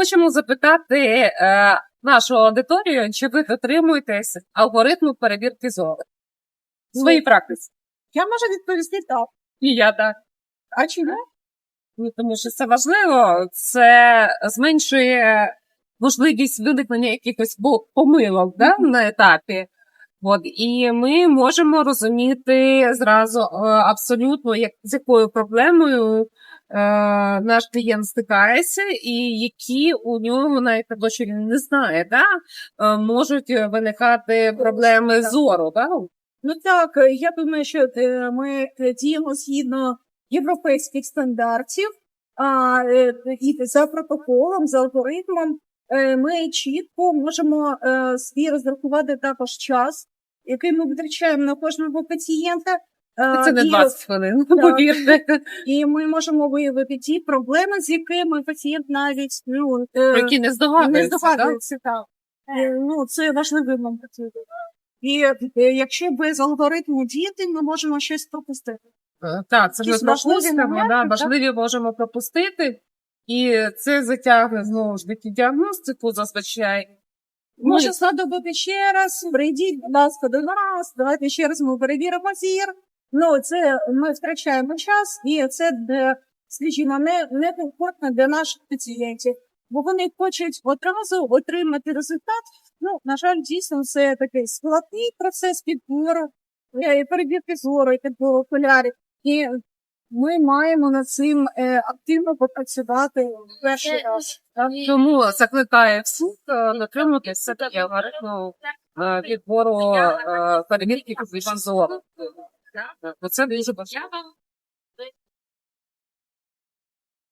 Хочемо запитати е, нашу аудиторію, чи ви дотримуєтесь алгоритму перевірки зору в своїй практиці? Я можу відповісти так. І я так. А чому? Ну, тому що це важливо, це зменшує можливість виникнення якихось помилок да, на етапі. От, і ми можемо розуміти зразу е, абсолютно, як, з якою проблемою наш клієнт стикається, і які у нього, навіть того, що не знає, да, е, можуть виникати проблеми зору. Да? Ну так, е, я думаю, що е, ми е, діємо згідно європейських стандартів, а е, і за протоколом, за алгоритмом, е, ми чітко можемо е, свій розрахувати також час, який ми витрачаємо на кожного пацієнта. Е, Це не і- хвилин, Так. повірте, І ми можемо виявити ті проблеми, з якими пацієнт навіть ну, про е, які не не здогадується. да? здогадується. Так. Е, Ну, це важливий момент. І е, якщо без алгоритму діяти, ми можемо щось пропустити. Так, це ми Якісь важливі пропустимо, моменти, да, так? важливі можемо пропустити, і це затягне знову ж таки діагностику зазвичай. Ну, Може знадобити ще раз, прийдіть, будь ласка, до нас, давайте ще раз ми перевіримо зір. Ну, це ми втрачаємо час, і це скажімо, не, не комфортно для наших пацієнтів. Бо вони хочуть одразу отримати результат. Ну, на жаль, дійсно, це такий складний процес підбору, е, і перевірки зору, і підбору окулярів. І ми маємо над цим е, активно попрацювати в перший раз. Так, Тому закликає всіх е, дотримуватися алгоритму е, підбору е, перевірки зору. Бо це дуже важливо.